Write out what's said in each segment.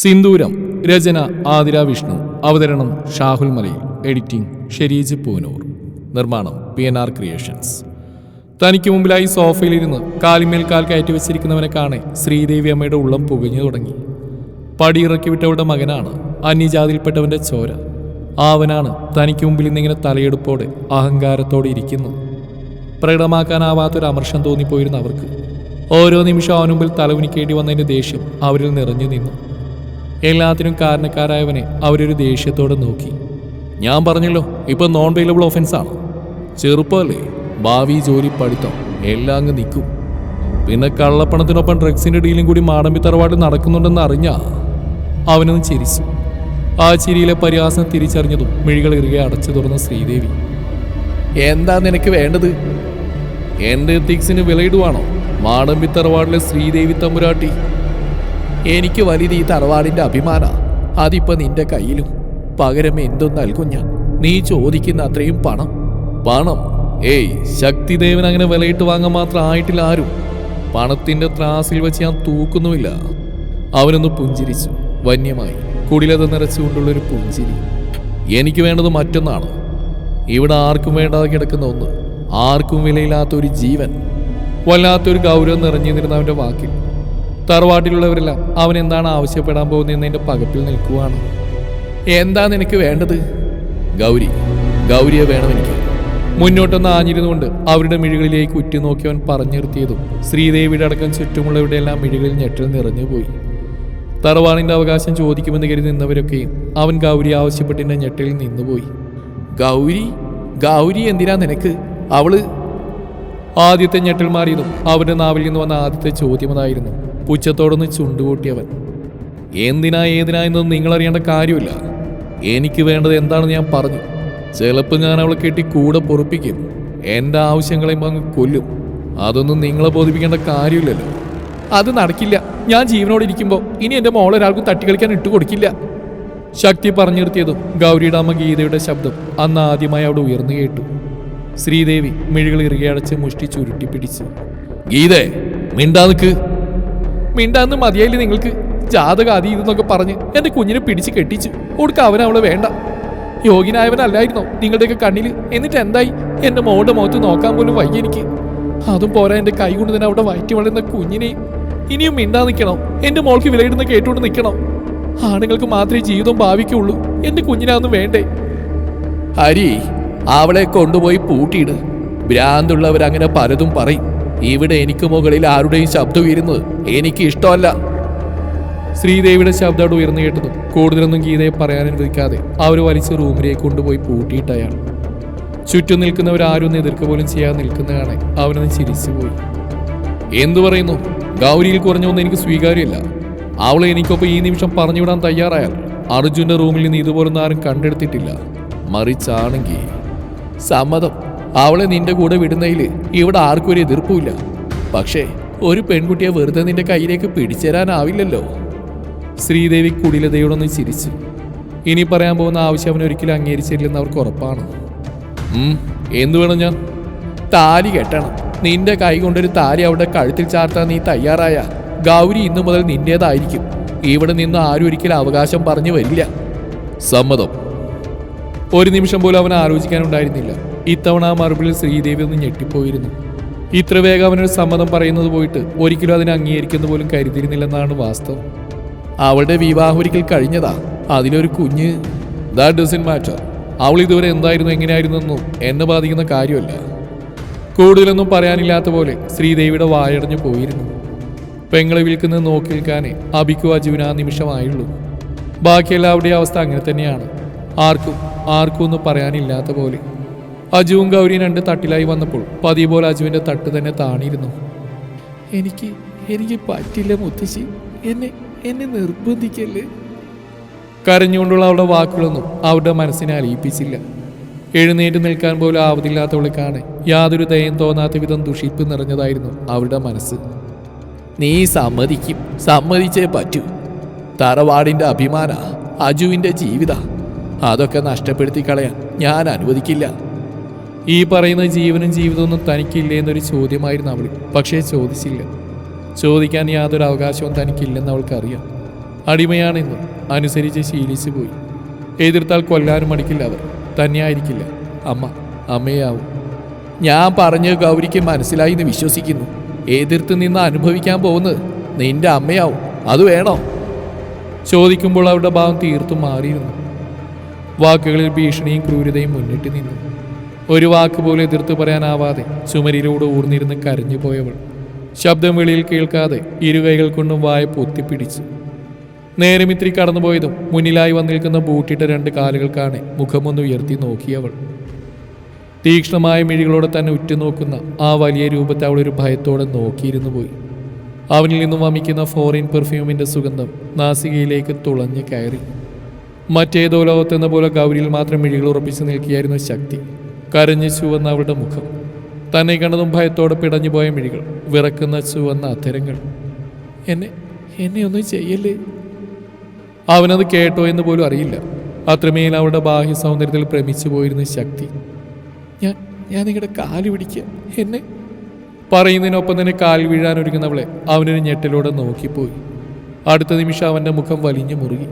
സിന്ദൂരം രചന ആതിര വിഷ്ണു അവതരണം ഷാഹുൽ മലയിൽ എഡിറ്റിംഗ് ഷെരീജ് പൂനൂർ നിർമ്മാണം പി എൻ ആർ ക്രിയേഷൻസ് തനിക്ക് മുമ്പിലായി സോഫയിലിരുന്ന് കാലിമേൽ കാൽ കയറ്റി വെച്ചിരിക്കുന്നവനെ കാണെ ശ്രീദേവി അമ്മയുടെ ഉള്ളം പുകഞ്ഞു തുടങ്ങി. പടിയിറക്കി വിട്ടവളുടെ മകനാണ് അന്യജാതിയിൽപ്പെട്ടവന്റെ ചോര. ആവനാണ് തനിക്ക് മുമ്പിൽ നിന്നിങ്ങനെ തലയെടുപ്പോടെ അഹങ്കാരത്തോടെ ഇരിക്കുന്നു പ്രകടമാക്കാനാവാത്തൊരു അമർഷം തോന്നിപ്പോയിരുന്ന അവർക്ക് ഓരോ നിമിഷം അവനുമ്പിൽ തലവിനിക്കേണ്ടി വന്നതിന്റെ ദേഷ്യം അവരിൽ നിറഞ്ഞു നിന്നു. എല്ലാത്തിനും കാരണക്കാരായവനെ അവരൊരു ദേഷ്യത്തോടെ നോക്കി. ഞാൻ പറഞ്ഞല്ലോ ഇപ്പൊ നോൺ വെയിലബിൾ ഒഫൻസ് ആണ്. ചെറുപ്പമല്ലേ ഭാവി ജോലി പഠിത്തം എല്ലാം അങ്ങ് നിൽക്കും. പിന്നെ കള്ളപ്പണത്തിനൊപ്പം ഡ്രഗ്സിന്റെ ഡീലും കൂടി മാടമ്പി തറവാട്ടിൽ നടക്കുന്നുണ്ടെന്ന് അറിഞ്ഞാ അവനൊന്ന് ചിരിച്ചു. ആ ചിരിയിലെ പരിഹാസം തിരിച്ചറിഞ്ഞതും മിഴികൾ ഇറുകെ അടച്ചു തുറന്ന ശ്രീദേവി. എന്താ നിനക്ക് വേണ്ടത്? എന്റെ എത്തിക്സിന് വിലയിടുവാണോ? മാടമ്പി തറവാടിലെ ശ്രീദേവി തമ്പുരാട്ടി. എനിക്ക് വലുത് ഈ തറവാടിന്റെ അഭിമാന. അതിപ്പോ നിന്റെ കയ്യിലും. പകരം എന്തും നൽകും ഞാൻ. നീ ചോദിക്കുന്ന അത്രയും പണം. പണം? ഏയ് ശക്തിദേവൻ അങ്ങനെ വിലയിട്ട് വാങ്ങാൻ മാത്രം ആയിട്ടില്ല ആരും. പണത്തിന്റെ ത്രാസിൽ വെച്ച് ഞാൻ തൂക്കുന്നുമില്ല. അവനൊന്ന് പുഞ്ചിരിച്ചു. വന്യമായി. കുടിലത നിറച്ചുകൊണ്ടുള്ള ഒരു പുഞ്ചിരി. എനിക്ക് വേണ്ടത് മറ്റൊന്നാണ്. ഇവിടെ ആർക്കും വേണ്ടാതെ കിടക്കുന്ന ഒന്ന്. ആർക്കും വിലയില്ലാത്ത ഒരു ജീവൻ. വല്ലാത്തൊരു ഗൗരവം നിറഞ്ഞു നിന്നിരുന്ന വാക്കിൽ. തറവാട്ടിലുള്ളവരെല്ലാം അവൻ എന്താണ് ആവശ്യപ്പെടാൻ പോകുന്നതെന്നതിന്റെ പകപ്പിൽ നിൽക്കുവാണ്. എന്താ നിനക്ക് വേണ്ടത്? ഗൗരി ഗൗരിയെ വേണം എനിക്ക്. മുന്നോട്ടൊന്ന് ആഞ്ഞിരുന്നുകൊണ്ട് അവരുടെ മിഴികളിലേക്ക് ഉറ്റുനോക്കിയവൻ പറഞ്ഞു നിർത്തിയതും ശ്രീദേവിയുടെ അടക്കം ചുറ്റുമുള്ളവരുടെ എല്ലാം മിഴികളിൽ ഞെട്ടൽ നിറഞ്ഞുപോയി തറവാണിന്റെ അവകാശം ചോദിക്കുമെന്ന് കരുതി നിന്നവരൊക്കെയും അവൻ ഗൗരി ആവശ്യപ്പെട്ടിന്റെ ഞെട്ടലിൽ നിന്നുപോയി ഗൗരി ഗൗരി എന്തിനാ നിനക്ക്? അവൾ? ആദ്യത്തെ ഞെട്ടൽ മാറിയതും അവരുടെ നാവിൽ നിന്ന് വന്ന ആദ്യത്തെ ചോദ്യം അതായിരുന്നു. പുച്ഛത്തോടൊന്ന് ചുണ്ടുകൂട്ടിയവൻ എന്തിനാ ഏതിനാ എന്നൊന്നും നിങ്ങളറിയേണ്ട കാര്യമില്ല. എനിക്ക് വേണ്ടത് എന്താണെന്ന് ഞാൻ പറഞ്ഞു. ചിലപ്പോൾ ഞാൻ അവളെ കെട്ടി കൂടെ പൊറുപ്പിക്കും. എന്റെ ആവശ്യങ്ങളെയും അങ്ങ് കൊല്ലും. അതൊന്നും നിങ്ങളെ ബോധിപ്പിക്കേണ്ട കാര്യമില്ലല്ലോ. അത് നടക്കില്ല. ഞാൻ ജീവനോടെ ഇരിക്കുമ്പോൾ ഇനി എന്റെ മോളൊരാൾക്കും ഇട്ടു കൊടുക്കില്ല. ശക്തി പറഞ്ഞു നിർത്തിയതും ഗൗരിയുടെ അമ്മ ഗീതയുടെ ശബ്ദം അന്ന് ആദ്യമായി അവിടെ ഉയർന്നു കേട്ടു. ശ്രീദേവി മിഴികൾ ഇറുകിയടച്ച് മുഷ്ടി ചുരുട്ടി പിടിച്ചു. ഗീതേ മിണ്ടാ നിക്ക്. മിണ്ടാന്ന് മതിയായില്ലേ നിങ്ങൾക്ക്. ജാതക അതി ഇതെന്നൊക്കെ പറഞ്ഞ് എന്റെ കുഞ്ഞിനെ പിടിച്ച് കെട്ടിച്ചു. കൊടുക്ക അവൻ അവളെ വേണ്ട. യോഗ്യനായവനല്ലായിരുന്നോ നിങ്ങളുടെയൊക്കെ കണ്ണിൽ എന്നിട്ട് എന്തായി? എന്റെ മോളുടെ മുഖത്ത് നോക്കാൻ പോലും വയ്യ എനിക്ക്. അതും പോരാ എന്റെ കൈ കൊണ്ട് തന്നെ അവിടെ വയറ്റി വളരുന്ന കുഞ്ഞിനെയും ഇനിയും മിണ്ടാ നിൽക്കണോ. എന്റെ മോൾക്ക് വിലയിടുന്ന കേട്ടുകൊണ്ട് നിൽക്കണോ. ആണുങ്ങൾക്ക് മാത്രമേ ജീവിതം ഭാവിക്കുള്ളൂ. എന്റെ കുഞ്ഞിനാന്നും വേണ്ടേ? ഹരി അവളെ കൊണ്ടുപോയി പൂട്ടിയിട്. ഭ്രാന്തുള്ളവർ അങ്ങനെ പലതും പറയും. ഇവിടെ എനിക്ക് മുകളിൽ ആരുടെയും ശബ്ദം ഉയരുന്നത് എനിക്ക് ഇഷ്ടമല്ല. ശ്രീദേവിയുടെ ശബ്ദം ഉയർന്നു കേട്ടതും കൂടുതലൊന്നും ഗീതയെ പറയാൻ അനുവദിക്കാതെ അവർ വലിച്ച് റൂമിലേക്ക് കൊണ്ടുപോയി പൂട്ടിയിട്ട് അയാൾ. ചുറ്റും നിൽക്കുന്നവരാരും എതിർക്ക പോലും ചെയ്യാതെ നിൽക്കുന്ന കാണാൻ അവനൊന്ന് ചിരിച്ചുപോയി എന്തു പറയുന്നു? ഗൗരിയിൽ കുറഞ്ഞൊന്നും എനിക്ക് സ്വീകാര്യമല്ല. അവളെ എനിക്കൊപ്പം ഈ നിമിഷം പറഞ്ഞുവിടാൻ തയ്യാറായാൽ അർജുന്റെ റൂമിൽ നിന്ന് ഇതുപോലൊന്നും ആരും കണ്ടെടുത്തിട്ടില്ല. മറിച്ചാണെങ്കിൽ സമ്മതം. അവളെ നിന്റെ കൂടെ വിടുന്നതിൽ ഇവിടെ ആർക്കും ഒരു എതിർപ്പുമില്ല. പക്ഷേ ഒരു പെൺകുട്ടിയെ വെറുതെ നിന്റെ കയ്യിലേക്ക് പിടിച്ചേരാനാവില്ലല്ലോ. ശ്രീദേവി കുടിലതയോടൊന്ന് ചിരിച്ചു. ഇനി പറയാൻ പോകുന്ന ആവശ്യം അവൻ ഒരിക്കലും അംഗീകരിച്ചില്ലെന്ന് അവർക്ക് ഉറപ്പാണ്. എന്ത് വേണം ഞാൻ? താലി കെട്ടണം. നിന്റെ കൈ കൊണ്ടൊരു താലി അവിടെ കഴുത്തിൽ ചാർത്താൻ നീ തയ്യാറായ ഗൗരി ഇന്നു മുതൽ നിന്റേതായിരിക്കും. ഇവിടെ നിന്ന് ആരും ഒരിക്കലും അവകാശം പറഞ്ഞു വരില്ല. സമ്മതം. ഒരു നിമിഷം പോലും അവൻ ആലോചിക്കാനുണ്ടായിരുന്നില്ല. ഇത്തവണ ആ മറുപടിയിൽ ശ്രീദേവി ഒന്ന് ഞെട്ടിപ്പോയിരുന്നു. ഇത്ര വേഗം അവനൊരു സമ്മതം പറയുന്നത് പോയിട്ട് ഒരിക്കലും അതിനെ അംഗീകരിക്കുന്ന പോലും കരുതിയിരുന്നില്ലെന്നാണ് വാസ്തവം. അവളുടെ വിവാഹം ഒരിക്കൽ കഴിഞ്ഞതാ. അതിലൊരു കുഞ്ഞ്. ദാറ്റ് ഡസൻ മാറ്റർ അവൾ ഇതുവരെ എന്തായിരുന്നു എങ്ങനെയായിരുന്നെന്നും എന്നെ ബാധിക്കുന്ന കാര്യമല്ല. കൂടുതലൊന്നും പറയാനില്ലാത്ത പോലെ ശ്രീദേവിയുടെ വായടഞ്ഞു പോയിരുന്നു. പെങ്ങളെ വിൽക്കുന്നത് നോക്കി നിൽക്കാനേ അബിക്കു അജുവിന് ആ നിമിഷമായുള്ളൂ. ബാക്കി എല്ലാവരുടെയും അവസ്ഥ അങ്ങനെ തന്നെയാണ്. ആർക്കും ആർക്കും ഒന്നും പറയാനില്ലാത്ത പോലെ. അജുവും ഗൗരിയും രണ്ട് തട്ടിലായി വന്നപ്പോൾ പതി പോലെ അജുവിന്റെ തട്ട് തന്നെ താണിയിരുന്നു. എനിക്ക് എനിക്ക് പറ്റില്ല മുത്തശ്ശി. എന്നെ എന്നെ നിർബന്ധിക്കല്ലേ? കരഞ്ഞുകൊണ്ടുള്ള അവളുടെ വാക്കുകളൊന്നും അവരുടെ മനസ്സിനെ അലിയിപ്പിച്ചില്ല. എഴുന്നേറ്റ് നിൽക്കാൻ പോലും ആവതില്ലാത്തവളെ കാണെ യാതൊരു ദയം തോന്നാത്ത വിധം ദുഷിപ്പ് നിറഞ്ഞതായിരുന്നു അവരുടെ മനസ്സ്. നീ സമ്മതിക്കും. സമ്മതിച്ചേ പറ്റൂ. തറവാടിന്റെ അഭിമാന അജുവിന്റെ ജീവിത അതൊക്കെ നഷ്ടപ്പെടുത്തി കളയാൻ ഞാൻ അനുവദിക്കില്ല. ഈ പറയുന്ന ജീവനും ജീവിതമൊന്നും തനിക്കില്ലേ എന്നൊരു ചോദ്യമായിരുന്നു അവൾ. പക്ഷേ ചോദിച്ചില്ല. ചോദിക്കാൻ യാതൊരു അവകാശവും തനിക്കില്ലെന്ന് അവൾക്കറിയാം. അടിമയാണെന്ന് അനുസരിച്ച് ശീലിച്ചു പോയി. എതിർത്താൽ കൊല്ലാനും മടിക്കില്ല അവർ. തന്നെയായിരിക്കില്ല അമ്മ അമ്മയാവും. ഞാൻ പറഞ്ഞ ഗൗരിക്ക് മനസ്സിലായി എന്ന് വിശ്വസിക്കുന്നു. എതിർത്ത് നിന്ന് അനുഭവിക്കാൻ പോകുന്നത് നിന്റെ അമ്മയാവും. അത് വേണോ? ചോദിക്കുമ്പോൾ അവരുടെ ഭാവം തീർത്തും മാറിയിരുന്നു. വാക്കുകളിൽ ഭീഷണിയും ക്രൂരതയും മുന്നിട്ട് നിന്നു. ഒരു വാക്ക് പോലും എതിർത്ത് പറയാനാവാതെ ചുമരിലൂടെ ഊർന്നിരുന്ന് കരഞ്ഞു പോയവൾ ശബ്ദം വെളിയിൽ കേൾക്കാതെ ഇരുകൈകൾ കൊണ്ടും വായ പൊത്തിപ്പിടിച്ചു. ഇത്തിരി കടന്നുപോയതും മുന്നിലായി വന്നിരിക്കുന്ന ബൂട്ടിട്ട രണ്ട് കാലുകൾ കാണെ മുഖമൊന്ന് ഉയർത്തി നോക്കിയവൾ. തീക്ഷ്ണമായ മിഴികളോടെ തന്നെ ഉറ്റുനോക്കുന്ന ആ വലിയ രൂപത്തെ അവൾ ഒരു ഭയത്തോടെ നോക്കിയിരുന്നു പോയി. അവനിൽ നിന്നും വമിക്കുന്ന ഫോറിൻ പെർഫ്യൂമിന്റെ സുഗന്ധം നാസികയിലേക്ക് തുളഞ്ഞു കയറി. മറ്റേതോ ലോകത്തെന്ന പോലെ ഗൗരിയിൽ മാത്രം മിഴികൾ ഉറപ്പിച്ചു നിൽക്കുകയായിരുന്നു ശക്തി. കരഞ്ഞു ചുവന്ന അവളുടെ മുഖം. തന്നെ കണ്ടതും ഭയത്തോടെ പിടഞ്ഞു പോയ മിഴികൾ വിറക്കുന്ന ചുവന്ന അധരങ്ങൾ. എന്നെ എന്നെ ഒന്നും ചെയ്യല്ലേ? അവനത് കേട്ടോ എന്ന് പോലും അറിയില്ല. അത്രമേൽ അവളുടെ ബാഹ്യ സൗന്ദര്യത്തിൽ ഭ്രമിച്ചു പോയിരുന്ന ശക്തി. ഞാൻ ഞാൻ നിങ്ങളുടെ കാൽ പിടിക്കുക എന്നെ. പറയുന്നതിനൊപ്പം തന്നെ കാൽ വീഴാൻ ഒരുങ്ങുന്നവളെ അവനൊരു ഞെട്ടിലൂടെ നോക്കിപ്പോയി. അടുത്ത നിമിഷം അവന്റെ മുഖം വലിഞ്ഞു മുറുകി.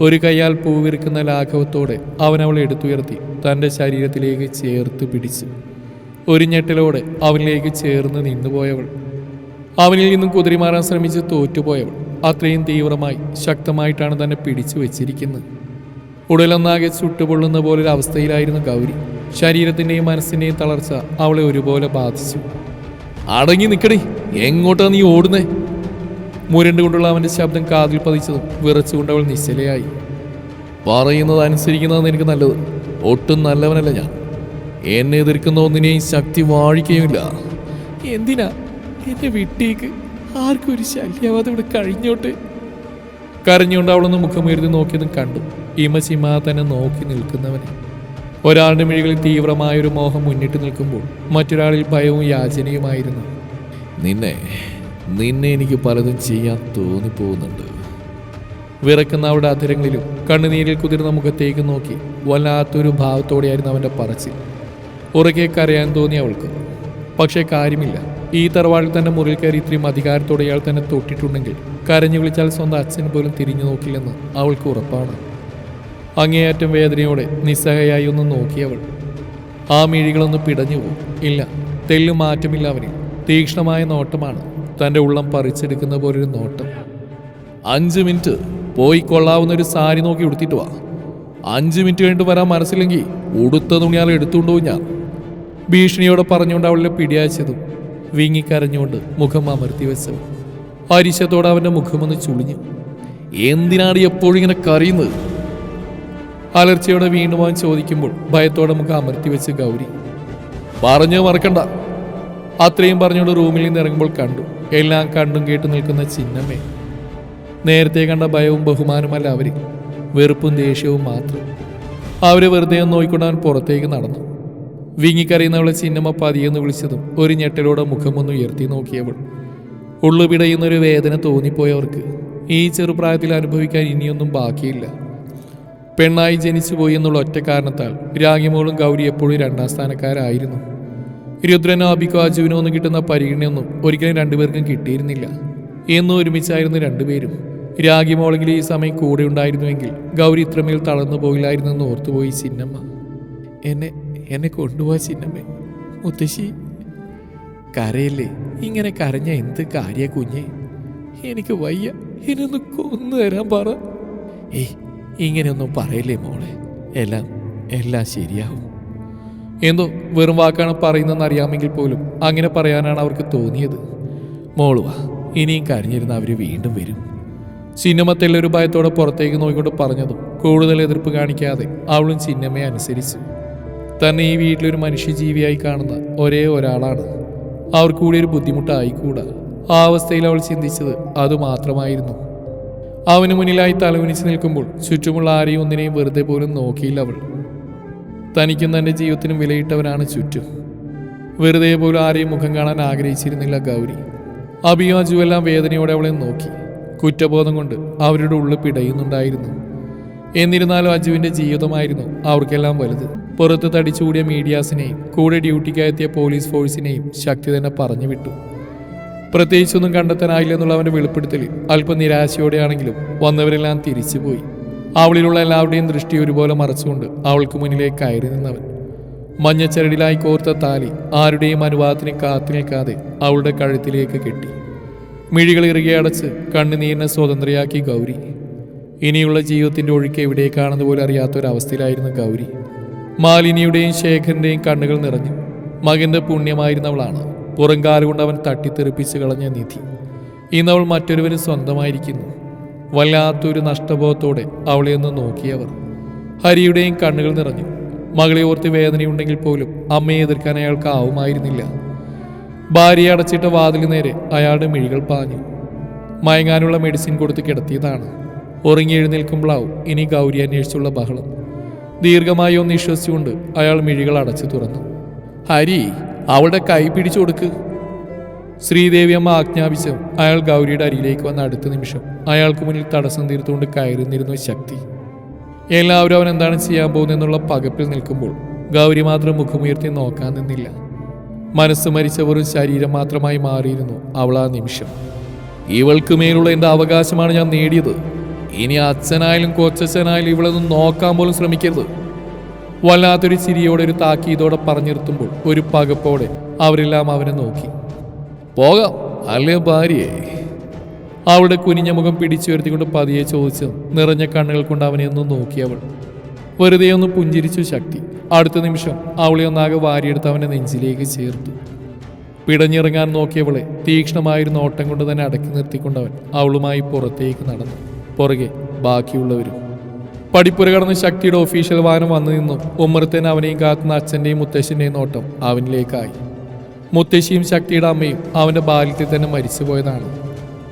ഒരു കൈയാൽ പൂവിറുക്കുന്ന ലാഘവത്തോടെ അവൻ അവളെ എടുത്തുയർത്തി. തന്റെ ശരീരത്തിലേക്ക് ചേർത്ത് പിടിച്ചു ഒരു ഞെട്ടലോടെ അവനിലേക്ക് ചേർന്ന് നിന്നുപോയവൾ. അവനിൽ നിന്നും കുതിരിമാറാൻ ശ്രമിച്ച് തോറ്റുപോയവൾ. അത്രയും തീവ്രമായി ശക്തമായിട്ടാണ് തന്നെ പിടിച്ചു വെച്ചിരിക്കുന്നത്. ഉടലൊന്നാകെ ചുട്ടുപൊള്ളുന്ന പോലൊരു അവസ്ഥയിലായിരുന്നു ഗൗരി. ശരീരത്തിന്റെയും മനസ്സിന്റെയും തളർച്ച അവളെ ഒരുപോലെ ബാധിച്ചു. അടങ്ങി നിൽക്കണേ എങ്ങോട്ടാണ് നീ ഓടുന്നേ? മുരണ്ടുകൊണ്ടുള്ള അവന്റെ ശബ്ദം കാതിൽ പതിച്ചതും വിറച്ചുകൊണ്ട് അവൾ നിശ്ചലയായി. പറയുന്നത് അനുസരിക്കുന്നതാണ് എനിക്ക് നല്ലത്. ഒട്ടും നല്ലവനല്ല ഞാൻ. എന്നെ എതിർക്കുന്ന ഒന്നിനെയും ശക്തി വാഴിക്കുകയുമില്ല. എന്തിനാ എന്നെ വിട്ടേക്ക്? ആർക്കും ഒരു ശല്യാവാതെ ഇവിടെ കഴിഞ്ഞോട്ട്? കരഞ്ഞുകൊണ്ട് അവളൊന്ന് മുഖമുയർത്തി നോക്കിയതും കണ്ടു. ഇമസിമ തന്നെ നോക്കി നിൽക്കുന്നവനെ. ഒരാളുടെ മിഴികളിൽ തീവ്രമായൊരു മോഹം മുന്നിട്ട് നിൽക്കുമ്പോൾ മറ്റൊരാളിൽ ഭയവും യാചനയുമായിരുന്നു. നിന്നെ നിന്നെ എനിക്ക് പലതും ചെയ്യാൻ തോന്നിപ്പോകുന്നുണ്ട്. വിറക്കുന്ന അവളുടെ അധരങ്ങളിലും കണ്ണുനീരിൽ കുതിർന്ന മുഖത്തേക്ക് നോക്കി വല്ലാത്തൊരു ഭാവത്തോടെയായിരുന്നു അവന്റെ പറച്ചിൽ. ഉറക്കെ കരയാൻ തോന്നി അവൾക്ക്. പക്ഷേ കാര്യമില്ല. ഈ തറവാടിൽ തന്നെ മുറിയിൽ കയറി ഇത്രയും അധികാരത്തോടെ ഇയാൾ തന്നെ തൊട്ടിട്ടുണ്ടെങ്കിൽ കരഞ്ഞു വിളിച്ചാൽ സ്വന്തം അച്ഛൻ പോലും തിരിഞ്ഞു നോക്കില്ലെന്ന് അവൾക്ക് ഉറപ്പാണ്. അങ്ങേയറ്റം വേദനയോടെ നിസ്സഹയായി ഒന്ന് നോക്കിയവൾ ആ മിഴികളൊന്ന് പിടഞ്ഞു പോകും ഇല്ല തെല്ലു മാറ്റമില്ല അവനിൽ. തീക്ഷ്ണമായ നോട്ടമാണ് തന്റെ ഉള്ളം പറിച്ചെടുക്കുന്ന പോലൊരു നോട്ടം. അഞ്ച് മിനിറ്റ് പോയി കൊള്ളാവുന്ന ഒരു സാരി നോക്കി ഉടുത്തിട്ട് വാ. അഞ്ച് മിനിറ്റ് കഴിഞ്ഞിട്ട് വരാൻ മനസ്സില്ലെങ്കിൽ ഉടുത്ത തുണിയാൽ എടുത്തുകൊണ്ടുപോയി ഞാൻ. ഭീഷണിയോടെ പറഞ്ഞുകൊണ്ട് അവളെ പിടിയാച്ചതും വിങ്ങിക്കരഞ്ഞുകൊണ്ട് മുഖം അമർത്തി വെച്ചവൻ അരിശത്തോടെ അവന്റെ മുഖമൊന്ന് ചുളിഞ്ഞു. എന്തിനാണ് എപ്പോഴും ഇങ്ങനെ കറിയുന്നത് അലർച്ചയോടെ വീണ്ടും അവൻ ചോദിക്കുമ്പോൾ ഭയത്തോടെ മുഖം അമർത്തി വെച്ച് ഗൗരി. പറഞ്ഞു മറക്കണ്ട. അത്രയും പറഞ്ഞുകൊണ്ട് റൂമിൽ നിന്ന് ഇറങ്ങുമ്പോൾ കണ്ടു. എല്ലാം കണ്ടും കേട്ടും നിൽക്കുന്ന ചിന്നമ്മേ. നേരത്തെ കണ്ട ഭയവും ബഹുമാനമല്ല അവർ. വെറുപ്പും ദേഷ്യവും മാത്രം. അവരെ വെറുതെ ഒന്ന് നോക്കിക്കൊണ്ട് അവൻ പുറത്തേക്ക് നടന്നു. വിങ്ങിക്കറിയുന്നവളെ ചിന്നമ്മ പതിയെന്ന് വിളിച്ചതും ഒരു ഞെട്ടലോടെ മുഖമൊന്ന് ഉയർത്തി നോക്കിയവൾ. ഉള്ളുപിടയുന്നൊരു വേദന തോന്നിപ്പോയവർക്ക് ഈ ചെറുപ്രായത്തിൽ അനുഭവിക്കാൻ ഇനിയൊന്നും ബാക്കിയില്ല. പെണ്ണായി ജനിച്ചുപോയി എന്നുള്ള ഒറ്റ കാരണത്താൽ രാഗിമോളും ഗൗരി എപ്പോഴും രണ്ടാം സ്ഥാനക്കാരായിരുന്നു. രുദ്രനോ അബിക്കോ അജുവിനോ ഒന്നും കിട്ടുന്ന പരിഗണനയൊന്നും ഒരിക്കലും രണ്ടുപേർക്കും കിട്ടിയിരുന്നില്ല. എന്നും ഒരുമിച്ചായിരുന്നു രണ്ടുപേരും. രാഗിമോളെങ്കിലും ഈ സമയം കൂടെ ഉണ്ടായിരുന്നുവെങ്കിൽ ഗൗരി ഇത്രമേൽ തളർന്നു പോയില്ലായിരുന്നെന്ന് ഓർത്തുപോയി സിന്നമ്മ എന്നെ എന്നെ കൊണ്ടുപോവാ ചിന്നമ്മേ. മുത്തശ്ശി കരയല്ലേ? ഇങ്ങനെ കരഞ്ഞ എന്ത് കാര്യ കുഞ്ഞെ? എനിക്ക് വയ്യ. എന്നൊന്ന് കൊന്നു തരാൻ പറ. ഏയ് ഇങ്ങനെയൊന്നും പറയല്ലേ മോളെ. എല്ലാം എല്ലാം ശരിയാവും. എന്തോ വെറും വാക്കാണ് പറയുന്നതെന്ന് അറിയാമെങ്കിൽ പോലും അങ്ങനെ പറയാനാണ് അവർക്ക് തോന്നിയത്. മോളുവാ ഇനിയും കരഞ്ഞിരുന്ന അവർ വീണ്ടും വരും. ചിന്നമ്മത്തെല്ലൊരു ഭയത്തോടെ പുറത്തേക്ക് നോക്കിക്കൊണ്ട് പറഞ്ഞതും കൂടുതൽ എതിർപ്പ് കാണിക്കാതെ അവളും ചിന്നമ്മയെ അനുസരിച്ചു. തന്നെ ഈ വീട്ടിലൊരു മനുഷ്യജീവിയായി കാണുന്ന ഒരേ ഒരാളാണ്. അവർക്ക് കൂടി ഒരു ബുദ്ധിമുട്ടായിക്കൂടാ. ആ അവസ്ഥയിൽ അവൾ ചിന്തിച്ചത് അതുമാത്രമായിരുന്നു. അവന് മുന്നിലായി തലകുനിച്ച് നിൽക്കുമ്പോൾ ചുറ്റുമുള്ള ആരെയും ഒന്നിനെയും വെറുതെ പോലും നോക്കിയില്ല അവൾ. തനിക്കും തന്റെ ജീവിതത്തിനും വിലയിട്ടവനാണ് ചുറ്റും. വെറുതെ പോലും ആരെയും മുഖം കാണാൻ ആഗ്രഹിച്ചിരുന്നില്ല ഗൗരി. അഭിയും അജു എല്ലാം വേദനയോടെ അവളെ നോക്കി. കുറ്റബോധം കൊണ്ട് അവരുടെ ഉള്ളിൽ പിടയുന്നുണ്ടായിരുന്നു. എന്നിരുന്നാലും അജുവിന്റെ ജീവിതമായിരുന്നു അവർക്കെല്ലാം വലുത്. പുറത്ത് തടിച്ചുകൂടിയ മീഡിയാസിനെയും കൂടെ ഡ്യൂട്ടിക്കായെത്തിയ പോലീസ് ഫോഴ്സിനെയും ശക്തി തന്നെ പറഞ്ഞു വിട്ടു. പ്രത്യേകിച്ചൊന്നും കണ്ടെത്താനായില്ലെന്നുള്ള അവന്റെ വെളിപ്പെടുത്തൽ അല്പം നിരാശയോടെയാണെങ്കിലും വന്നവരെല്ലാം തിരിച്ചുപോയി അവളിലുള്ള എല്ലാവരുടെയും ദൃഷ്ടി ഒരുപോലെ മറച്ചുകൊണ്ട് അവൾക്ക് മുന്നിലേക്ക് കയറി നിന്നവൻ. മഞ്ഞച്ചരടിലായി കോർത്ത താലി ആരുടെയും അനുവാദത്തിന് കാത്തു നിൽക്കാതെ അവളുടെ കഴുത്തിലേക്ക് കെട്ടി. മിഴികൾ ഇറുകെ അടച്ച് കണ്ണുനീരിനെ സ്വതന്ത്രയാക്കി ഗൗരി. ഇനിയുള്ള ജീവിതത്തിന്റെ ഒഴുക്ക് എവിടേക്കാണെന്ന് പോലും അറിയാത്തൊരവസ്ഥയിലായിരുന്നു ഗൗരി. മാലിനിയുടെയും ശേഖരന്റെയും കണ്ണുകൾ നിറഞ്ഞു. മകന്റെ പുണ്യമായിരുന്നവളാണ്. പുറങ്കാലുകൊണ്ട് അവൻ തട്ടിത്തെറിപ്പിച്ച് കളഞ്ഞ നിധി. ഇന്നവൾ മറ്റൊരുവന് സ്വന്തമായിരിക്കുന്നു. വല്ലാത്തൊരു നഷ്ടബോധത്തോടെ അവളെ ഒന്ന് നോക്കിയവർ. ഹരിയുടെയും കണ്ണുകൾ നിറഞ്ഞു. മകളെ ഓർത്ത് വേദനയുണ്ടെങ്കിൽ പോലും അമ്മയെ എതിർക്കാൻ അയാൾക്ക് ആവുമായിരുന്നില്ല. ഭാര്യയെ അടച്ചിട്ട വാതിലിന് നേരെ അയാളുടെ മിഴികൾ പാഞ്ഞു. മയങ്ങാനുള്ള മെഡിസിൻ കൊടുത്ത് കിടത്തിയതാണ്. ഉറങ്ങി എഴുന്നേൽക്കുമ്പോഴാവും ഇനി ഗൗരി അന്വേഷിച്ചുള്ള ബഹളം. ദീർഘമായി ഒന്ന് വിശ്വസിച്ചുകൊണ്ട് അയാൾ മിഴികൾ അടച്ചു തുറന്നു. ഹരി അവളുടെ കൈ പിടിച്ചു കൊടുക്ക്. ശ്രീദേവി അമ്മ ആജ്ഞാപിച്ചു അയാൾ ഗൗരിയുടെ അരിയിലേക്ക് വന്ന അടുത്ത നിമിഷം അയാൾക്ക് മുന്നിൽ തടസ്സം തീർത്തുകൊണ്ട് കയറുന്നിരുന്നു ശക്തി. എല്ലാവരും അവൻ എന്താണ് ചെയ്യാൻ പോകുന്നതെന്നുള്ള പകപ്പിൽ നിൽക്കുമ്പോൾ ഗൗരി മാത്രം മുഖമുയർത്തി നോക്കാൻ നിന്നില്ല. മനസ്സ് മരിച്ച വെറും ശരീരം മാത്രമായി മാറിയിരുന്നു അവൾ ആ നിമിഷം. ഇവൾക്ക് മേലുള്ള എന്റെ അവകാശമാണ് ഞാൻ നേടിയത്. ഇനി അച്ഛനായാലും കൊച്ചച്ഛനായാലും ഇവളൊന്നും നോക്കാൻ പോലും ശ്രമിക്കരുത്. വല്ലാത്തൊരു ചിരിയോടെ ഒരു താക്കീതോടെ പറഞ്ഞു നിർത്തുമ്പോൾ ഒരു പകപ്പോടെ അവരെല്ലാം അവനെ നോക്കി. പോകാം അല്ലേ ഭാര്യയെ അവളുടെ കുനിഞ്ഞ മുഖം പിടിച്ചുയർത്തിക്കൊണ്ട് പതിയെ ചോദിച്ചു നിറഞ്ഞ കണ്ണുകൾ കൊണ്ട് അവനെ ഒന്ന് നോക്കി അവൾ. വെറുതെ ഒന്ന് പുഞ്ചിരിച്ചു ശക്തി. അടുത്ത നിമിഷം അവളെ ഒന്നാകെ വാരിയെടുത്ത് അവനെ നെഞ്ചിലേക്ക് ചേർത്തു. പിടഞ്ഞിറങ്ങാൻ നോക്കിയവളെ തീക്ഷ്ണമായിരുന്ന ഓട്ടം കൊണ്ട് തന്നെ അടക്കി നിർത്തിക്കൊണ്ടവൻ അവളുമായി പുറത്തേക്ക് നടന്നു. പുറകെ ബാക്കിയുള്ളവരും. പടിപ്പുര കടന്ന് ശക്തിയുടെ ഒഫീഷ്യൽ വാഹനം വന്നു നിന്നും. ഉമ്മർത്തേൻ അവനെയും കാത്തുന്ന അച്ഛന്റെയും മുത്തശ്ശന്റെയും നോട്ടം അവനിലേക്കായി. മുത്തശ്ശിയും ശക്തിയുടെ അമ്മയും അവന്റെ ബാല്യത്തിൽ തന്നെ മരിച്ചുപോയതാണ്.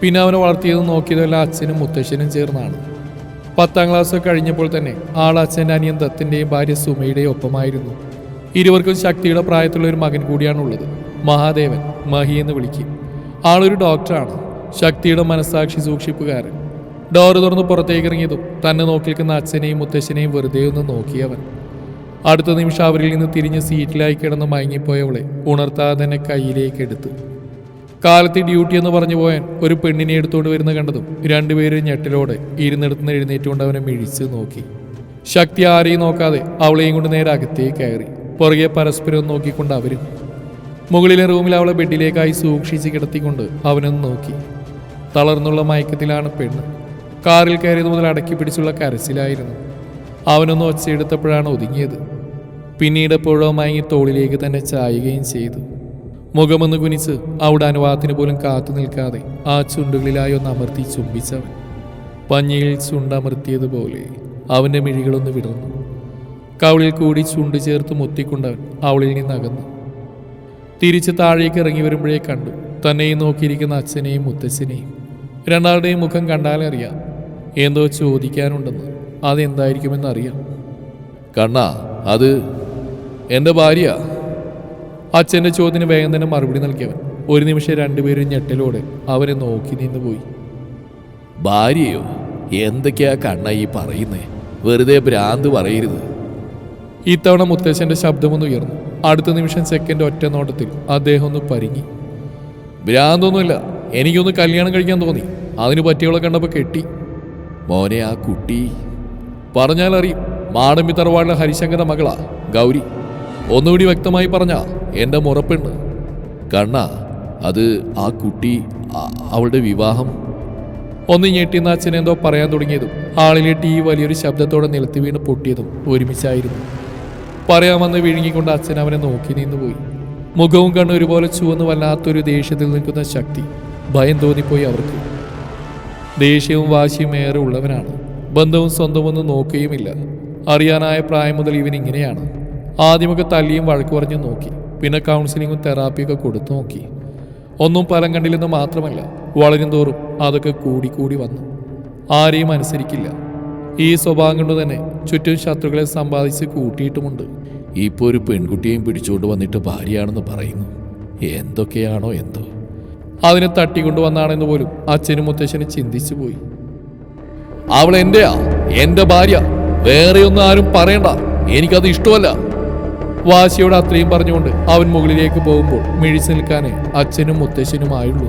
പിന്നെ അവനെ വളർത്തിയത് നോക്കിയതെല്ലാം അച്ഛനും മുത്തശ്ശനും ചേർന്നാണ്. പത്താം ക്ലാസ് കഴിഞ്ഞപ്പോൾ തന്നെ ആൾ അച്ഛന്റെ അനിയൻ ഭാര്യ സുമയുടെയും ഒപ്പമായിരുന്നു. ഇരുവർക്കും ശക്തിയുടെ പ്രായത്തിലുള്ള ഒരു മകൻ കൂടിയാണ് ഉള്ളത് മഹാദേവൻ മഹി എന്ന് വിളിക്കും. ആളൊരു ഡോക്ടറാണ്. ശക്തിയുടെ മനസ്സാക്ഷി സൂക്ഷിപ്പുകാരൻ. ഡോറ് തുറന്ന് പുറത്തേക്ക് ഇറങ്ങിയതും തന്നെ നോക്കി നിൽക്കുന്ന അച്ഛനെയും മുത്തശ്ശനെയും വെറുതെ ഒന്ന് നോക്കിയവൻ. അടുത്ത നിമിഷം അവരിൽ നിന്ന് തിരിഞ്ഞ് സീറ്റിലായി കിടന്ന് മയങ്ങിപ്പോയവളെ ഉണർത്താതെ തന്നെ കയ്യിലേക്ക് എടുത്തു കാലത്ത് ഡ്യൂട്ടി എന്ന് പറഞ്ഞു പോയാൻ ഒരു പെണ്ണിനെ എടുത്തുകൊണ്ട് വരുന്ന കണ്ടതും രണ്ടുപേരും ഞെട്ടിലോടെ ഇരുന്നിടത്തുനിന്ന് എഴുന്നേറ്റുകൊണ്ട് അവനെ മിഴിച്ച് നോക്കി. ശക്തി ആരെയും നോക്കാതെ അവളെയും കൊണ്ട് നേരെ അകത്തേക്ക് കയറി. പുറകെ പരസ്പരം നോക്കിക്കൊണ്ട് അവരും മുകളിലെ റൂമിൽ അവളെ ബെഡിലേക്കായി സൂക്ഷിച്ച് കിടത്തിക്കൊണ്ട് അവനൊന്ന് നോക്കി. തളർന്നുള്ള മയക്കത്തിലാണ് പെണ്ണ്. കാറിൽ കയറിയത് മുതൽ അടക്കി പിടിച്ചുള്ള കരച്ചിലായിരുന്നു. അവനൊന്ന് ഒച്ചയെടുത്തപ്പോഴാണ് ഒതുങ്ങിയത്. പിന്നീട് എപ്പോഴോ മയങ്ങി തോളിലേക്ക് തന്നെ ചായുകയും ചെയ്തു. മുഖമൊന്ന് കുനിച്ച് അവിടെ അനുവാദത്തിന് പോലും കാത്തു നിൽക്കാതെ ആ ചുണ്ടുകളിലായി ഒന്ന് അമർത്തി ചുംബിച്ചവൻ. പഞ്ഞിയിൽ ചുണ്ടമർത്തിയതുപോലെ അവന്റെ മിഴികളൊന്ന് വിടർന്നു. കവളിൽ കൂടി ചുണ്ട് ചേർത്ത് മുത്തിക്കൊണ്ടവൻ അവളിൽ നിന്ന് അകന്നു. തിരിച്ച് താഴേക്ക് ഇറങ്ങി വരുമ്പോഴേ കണ്ടു തന്നെയും നോക്കിയിരിക്കുന്ന അച്ഛനെയും മുത്തച്ഛനെയും. രണ്ടാളുടെയും മുഖം കണ്ടാലറിയാം എന്തോ ചോദിക്കാനുണ്ടെന്ന്. അതെന്തായിരിക്കുമെന്ന് അറിയാം. കണ്ണ അത് എന്റെ ഭാര്യ. അച്ഛന്റെ ചോദ്യത്തിന് വേഗം തന്നെ മറുപടി നൽകിയവൻ. ഒരു നിമിഷം രണ്ടുപേരും ഞെട്ടലോടെ അവരെ നോക്കി നിന്ന് പോയി. ഭാര്യയോ എന്തൊക്കെയാ കണ്ണ ഈ പറയുന്നേ? വെറുതെ ഭ്രാന്ത് പറയരുത്. ഇത്തവണ മുത്തശ്ശന്റെ ശബ്ദമൊന്ന് ഉയർന്നു. അടുത്ത നിമിഷം സെക്കൻഡ് ഒറ്റ നോട്ടത്തിൽ അദ്ദേഹം ഒന്ന് പരിങ്ങി. ഭ്രാന്തൊന്നുമില്ല എനിക്കൊന്ന് കല്യാണം കഴിക്കാൻ തോന്നി. അതിന് പറ്റിയവളെ കണ്ടപ്പോൾ കെട്ടി. മോനെ ആ കുട്ടി? പറഞ്ഞാലറിയും. മാടമ്പി തറവാടിലെ ഹരിശങ്കര മകളാ ഗൗരി. ഒന്നുകൂടി വ്യക്തമായി പറഞ്ഞ എന്റെ മുറപ്പെണ്ണ്. കണ്ണ അത് ആ കുട്ടി അവളുടെ വിവാഹം. ഒന്ന് അച്ഛൻ എന്തോ പറയാൻ തുടങ്ങിയതും ആളിലെ ടീ വലിയൊരു ശബ്ദത്തോടെ നിലത്ത് വീണ് പൊട്ടിയതും ഒരുമിച്ചായിരുന്നു. പറയാമെന്ന് വിഴുങ്ങിക്കൊണ്ട് അച്ഛൻ അവനെ നോക്കി നിന്നുപോയി മുഖവും കണ്ണും ഒരുപോലെ ചുവന്ന് വല്ലാത്തൊരു ദേഷ്യത്തിൽ നിൽക്കുന്ന ശക്തി ഭയം തോന്നിപ്പോയി അവർക്ക്. ദേഷ്യവും വാശിയും ഏറെ ഉള്ളവനാണ്. ബന്ധവും സ്വന്തമൊന്നും നോക്കുകയുമില്ല. അറിയാനായ പ്രായം മുതൽ ഇവൻ ഇങ്ങനെയാണ്. ആദ്യമൊക്കെ തല്ലിയും വഴക്ക് പറഞ്ഞു നോക്കി. പിന്നെ കൗൺസിലിങ്ങും തെറാപ്പിയൊക്കെ കൊടുത്തു നോക്കി. ഒന്നും ഫലം കണ്ടില്ലെന്ന് മാത്രമല്ല വളരും തോറും അതൊക്കെ കൂടി കൂടി വന്നു. ആരെയും അനുസരിക്കില്ല. ഈ സ്വഭാവം കൊണ്ട് തന്നെ ചുറ്റും ശത്രുക്കളെ സമ്പാദിച്ച് കൂട്ടിയിട്ടുമുണ്ട്. ഇപ്പോൾ ഒരു പെൺകുട്ടിയെയും പിടിച്ചുകൊണ്ട് വന്നിട്ട് ഭാര്യയാണെന്ന് പറയുന്നു. എന്തൊക്കെയാണോ എന്തോ. അതിനെ തട്ടിക്കൊണ്ടുവന്നാണെന്ന് പോലും അച്ഛനും മുത്തശ്ശനും ചിന്തിച്ചു പോയി. അവൾ എന്റെയാ? എന്റെ ഭാര്യ. വേറെ ഒന്നും ആരും പറയണ്ട. എനിക്കത് ഇഷ്ടമല്ല. വാശിയോട് അത്രയും പറഞ്ഞുകൊണ്ട് അവൻ മുകളിലേക്ക് പോകുമ്പോൾ മിഴിച്ചു നിൽക്കാനേ അച്ഛനും മുത്തശ്ശനുമായുള്ളൂ.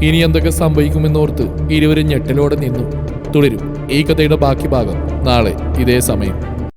ഇനി എന്തൊക്കെ സംഭവിക്കുമെന്നോർത്ത് ഇരുവരും ഞെട്ടലോടെ നിന്നു. തുടരും. ഈ കഥയുടെ ബാക്കി ഭാഗം നാളെ ഇതേ സമയം.